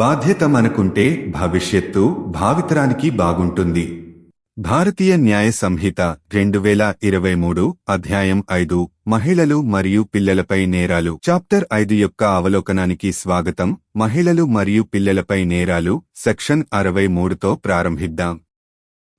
బాధ్యత మనకుంటే భవిష్యత్తు భావితరానికి బాగుంటుంది. భారతీయ న్యాయ సంహిత రెండు వేల ఇరవై మూడు అధ్యాయం ఐదు మహిళలు మరియు పిల్లలపై నేరాలు. చాప్టర్ ఐదు యొక్క అవలోకనానికి స్వాగతం. మహిళలు మరియు పిల్లలపై నేరాలు సెక్షన్ అరవై మూడుతో ప్రారంభిద్దాం.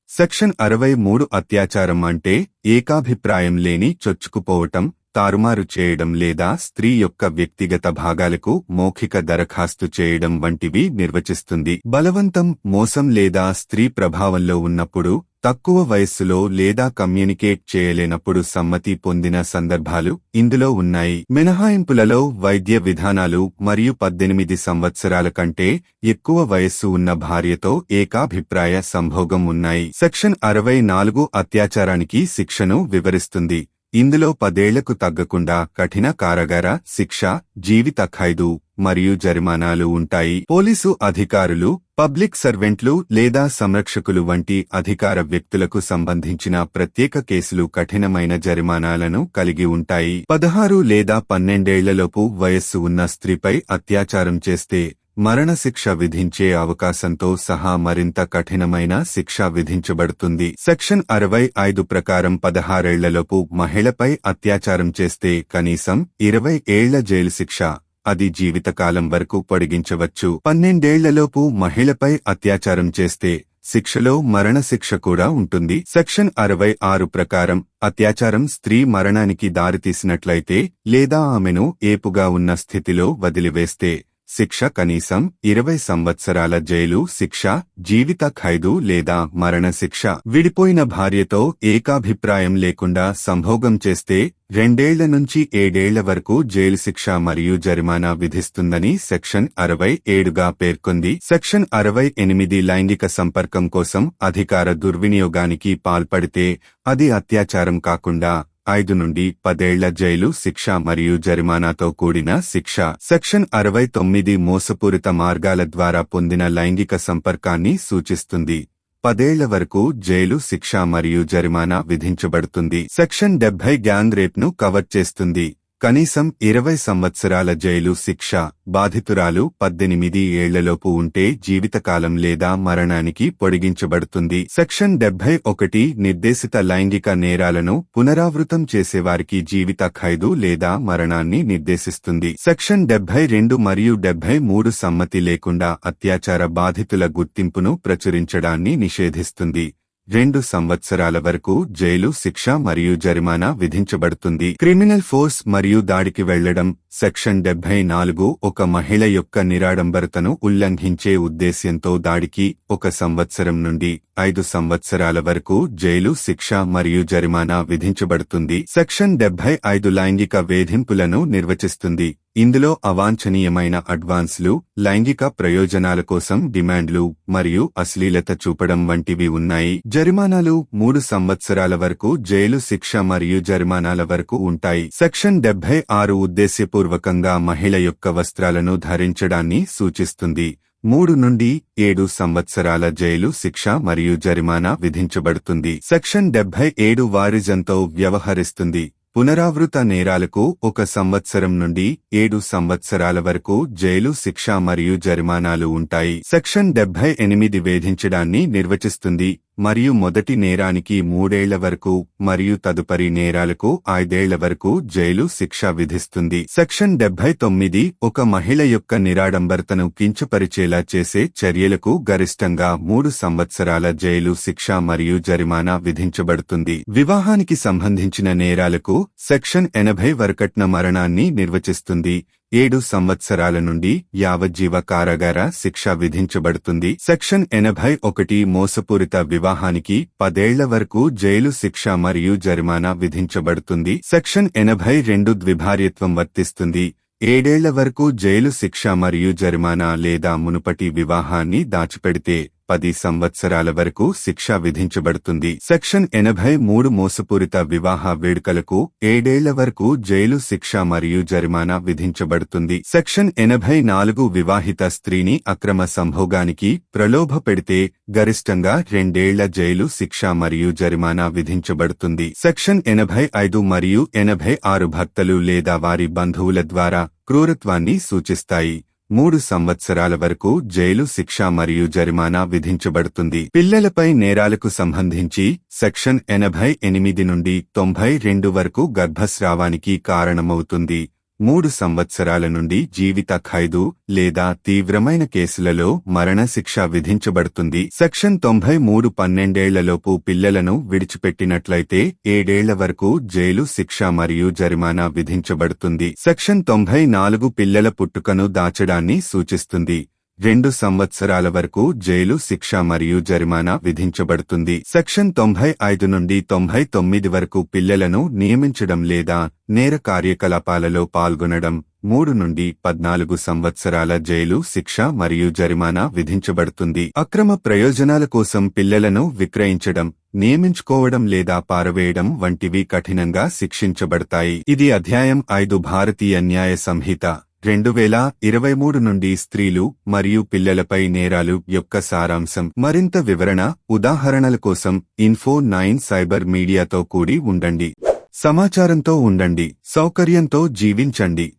సెక్షన్ అరవై మూడు అత్యాచారం అంటే ఏకాభిప్రాయం లేని చొచ్చుకుపోవటం తారుమారు చేయడం లేదా స్త్రీ యొక్క వ్యక్తిగత భాగాలకు మౌఖిక దరఖాస్తు చేయడం వంటివి నిర్వచిస్తుంది. బలవంతం మోసం లేదా స్త్రీ ప్రభావంలో ఉన్నప్పుడు తక్కువ వయస్సులో లేదా కమ్యూనికేట్ చేయలేనప్పుడు సమ్మతి పొందిన సందర్భాలు ఇందులో ఉన్నాయి. మినహాయింపులలో వైద్య విధానాలు మరియు పద్దెనిమిది సంవత్సరాల కంటే ఎక్కువ వయస్సు ఉన్న భార్యతో ఏకాభిప్రాయ సంభోగం ఉన్నాయి. సెక్షన్ అరవై నాలుగు అత్యాచారానికి శిక్షను వివరిస్తుంది. ఇందులో పదేళ్ళకు తగ్గకుండా కఠిన కారాగార శిక్ష జీవిత ఖైదు మరియు జరిమానాలు ఉంటాయి. పోలీసు అధికారులు పబ్లిక్ సర్వెంట్లు లేదా సంరక్షకులు వంటి అధికార వ్యక్తులకు సంబంధించిన ప్రత్యేక కేసులు కఠినమైన జరిమానాలను కలిగి ఉంటాయి. పదహారు లేదా పన్నెండేళ్ళలోపు వయస్సు ఉన్న స్త్రీపై అత్యాచారం చేస్తే మరణశిక్ష విధించే అవకాశంతో సహా మరింత కఠినమైన శిక్ష విధించబడుతుంది. సెక్షన్ అరవై ఐదు ప్రకారం పదహారేళ్ళలోపు మహిళపై అత్యాచారం చేస్తే కనీసం ఇరవై ఏళ్ళ జైలు శిక్ష అది జీవితకాలం వరకు పొడిగించవచ్చు. పన్నెండేళ్ళలోపు మహిళపై అత్యాచారం చేస్తే శిక్షలో మరణశిక్ష కూడా ఉంటుంది. సెక్షన్ అరవై ఆరు ప్రకారం అత్యాచారం స్త్రీ మరణానికి దారితీసినట్లయితే లేదా ఆమెను ఏపుగా ఉన్న స్థితిలో వదిలివేస్తే శిక్ష కనీసం ఇరవై సంవత్సరాల జైలు శిక్ష జీవిత ఖైదు లేదా మరణశిక్ష విడిపోయిన భార్యతో ఏకాభిప్రాయం లేకుండా సంభోగం చేస్తే రెండేళ్ళ నుంచి ఏడేళ్ళ వరకు జైలు శిక్ష మరియు జరిమానా విధిస్తుందని సెక్షన్ అరవై ఏడుగా పేర్కొంది. సెక్షన్ అరవై ఎనిమిది లైంగిక సంపర్కం కోసం అధికార దుర్వినియోగానికి పాల్పడితే అది అత్యాచారం కాకుండా ఐదు నుండి పదేళ్ళ జైలు శిక్ష మరియు జరిమానాతో కూడిన శిక్ష. సెక్షన్ అరవై తొమ్మిది మోసపూరిత మార్గాల ద్వారా పొందిన లైంగిక సంపర్కాన్ని సూచిస్తుంది. పదేళ్ళ వరకు జైలు శిక్ష మరియు జరిమానా విధించబడుతుంది. సెక్షన్ డెబ్బై గ్యాంగ్ రేప్ను కవర్ చేస్తుంది. కనీసం ఇరవై సంవత్సరాల జైలు శిక్ష బాధితురాలు పద్దెనిమిది ఏళ్ళలోపు ఉంటే జీవితకాలం లేదా మరణానికి పొడిగించబడుతుంది. సెక్షన్ డెబ్బై ఒకటి నిర్దేశిత లైంగిక నేరాలను పునరావృతం చేసేవారికి జీవిత ఖైదు లేదా మరణాన్ని నిర్దేశిస్తుంది. సెక్షన్ డెబ్బై రెండు మరియు డెబ్బై మూడు సమ్మతి లేకుండా అత్యాచార బాధితుల గుర్తింపును ప్రచురించడాన్ని నిషేధిస్తుంది. రెండు సంవత్సరాల వరకు జైలు శిక్ష మరియు జరిమానా విధించబడుతుంది. క్రిమినల్ ఫోర్స్ మరియు దాడికి వెళ్ళడం సెక్షన్ డెబ్బై నాలుగు ఒక మహిళ యొక్క నిరాడంబరతను ఉల్లంఘించే ఉద్దేశ్యంతో దాడికి ఒక సంవత్సరం నుండి ఐదు సంవత్సరాల వరకు జైలు శిక్ష మరియు జరిమానా విధించబడుతుంది. సెక్షన్ డెబ్బై ఐదు లైంగిక వేధింపులను నిర్వచిస్తుంది. ఇందులో అవాంఛనీయమైన అడ్వాన్స్లు లైంగిక ప్రయోజనాల కోసం డిమాండ్లు మరియు అశ్లీలత చూపడం వంటివి ఉన్నాయి. జరిమానాలు మూడు సంవత్సరాల వరకు జైలు శిక్ష మరియు జరిమానాల వరకు ఉంటాయి. సెక్షన్ డెబ్బై ఆరు ఉద్దేశ్యపూర్వకంగా మహిళ యొక్క వస్త్రాలను ధరించడాన్ని సూచిస్తుంది. మూడు నుండి ఏడు సంవత్సరాల జైలు శిక్ష మరియు జరిమానా విధించబడుతుంది. సెక్షన్ డెబ్బై ఏడు వారిజంతో వ్యవహరిస్తుంది. పునరావృత నేరాలకు ఒక సంవత్సరం నుండి ఏడు సంవత్సరాల వరకు జైలు శిక్ష మరియు జరిమానాలు ఉంటాయి. సెక్షన్ డెబ్బై ఎనిమిది వేధించడాన్ని నిర్వచిస్తుంది. మరియు మొదటి నేరానికి మూడేళ్ళ వరకు మరియు తదుపరి నేరాలకు ఐదేళ్ళ వరకు జైలు శిక్ష విధిస్తుంది. సెక్షన్ డెబ్బై తొమ్మిది ఒక మహిళ యొక్క నిరాడంబరతను కించపరిచేలా చేసే చర్యలకు గరిష్టంగా మూడు సంవత్సరాల జైలు శిక్ష మరియు జరిమానా విధించబడుతుంది. వివాహానికి సంబంధించిన నేరాలకు సెక్షన్ ఎనభై వరకట్న మరణాన్ని నిర్వచిస్తుంది. ఏడు సంవత్సరాల నుండి యావజ్జీవ కారాగార శిక్ష విధించబడుతుంది. సెక్షన్ ఎనభై ఒకటి మోసపూరిత వివాహానికి పదేళ్ళ వరకు జైలు శిక్ష మరియు జరిమానా విధించబడుతుంది. సెక్షన్ ఎనభై రెండు ద్విభార్యత్వం వర్తిస్తుంది. ఏడేళ్ళ వరకు జైలు శిక్ష మరియు జరిమానా లేదా మునుపటి వివాహాన్ని దాచిపెడితే పది సంవత్సరాల వరకు శిక్ష విధించబడుతుంది. సెక్షన్ ఎనభై మూడు మోసపూరిత వివాహ వేడుకలకు ఏడేళ్ళ వరకు జైలు శిక్ష మరియు జరిమానా విధించబడుతుంది. సెక్షన్ ఎనభై నాలుగు వివాహిత స్త్రీని అక్రమ సంభోగానికి ప్రలోభ పెడితే గరిష్టంగా రెండేళ్ళ జైలు శిక్ష మరియు జరిమానా విధించబడుతుంది. సెక్షన్ ఎనభై ఐదు మరియు ఎనభై ఆరు భర్తలు లేదా వారి బంధువుల ద్వారా క్రూరత్వాన్ని సూచిస్తాయి. మూడు సంవత్సరాల వరకు జైలు శిక్ష మరియు జరిమానా విధించబడుతుంది. పిల్లలపై నేరాలకు సంబంధించి సెక్షన్ ఎనభై ఎనిమిది నుండి తొంభై రెండు వరకు గర్భస్రావానికి కారణమవుతుంది. మూడు సంవత్సరాల నుండి జీవిత ఖైదు లేదా తీవ్రమైన కేసులలో మరణశిక్ష విధించబడుతుంది. సెక్షన్ తొంభై మూడు పన్నెండేళ్ళలోపు పిల్లలను విడిచిపెట్టినట్లయితే ఏడేళ్ళ వరకు జైలు శిక్ష మరియు జరిమానా విధించబడుతుంది. సెక్షన్ తొంభై నాలుగు పిల్లల పుట్టుకను దాచడాన్ని సూచిస్తుంది. రెండు సంవత్సరాల వరకు జైలు శిక్ష మరియు జరిమానా విధించబడుతుంది. సెక్షన్ తొంభై ఐదు నుండి తొంభై తొమ్మిది వరకు పిల్లలను నియమించడం లేదా నేర కార్యకలాపాలలో పాల్గొనడం మూడు నుండి పద్నాలుగు సంవత్సరాల జైలు శిక్ష మరియు జరిమానా విధించబడుతుంది. అక్రమ ప్రయోజనాల కోసం పిల్లలను విక్రయించడం నియమించుకోవడం లేదా పారవేయడం వంటివి కఠినంగా శిక్షించబడతాయి. ఇది అధ్యాయం ఐదు భారతీయ న్యాయ సంహిత. రెండు వేల ఇరవై మూడు నుండి స్త్రీలు మరియు పిల్లలపై నేరాలు యొక్క సారాంశం. మరింత వివరణ ఉదాహరణల కోసం ఇన్ఫో నైన్ సైబర్ మీడియాతో కూడి ఉండండి. సమాచారంతో ఉండండి. సౌకర్యంతో జీవించండి.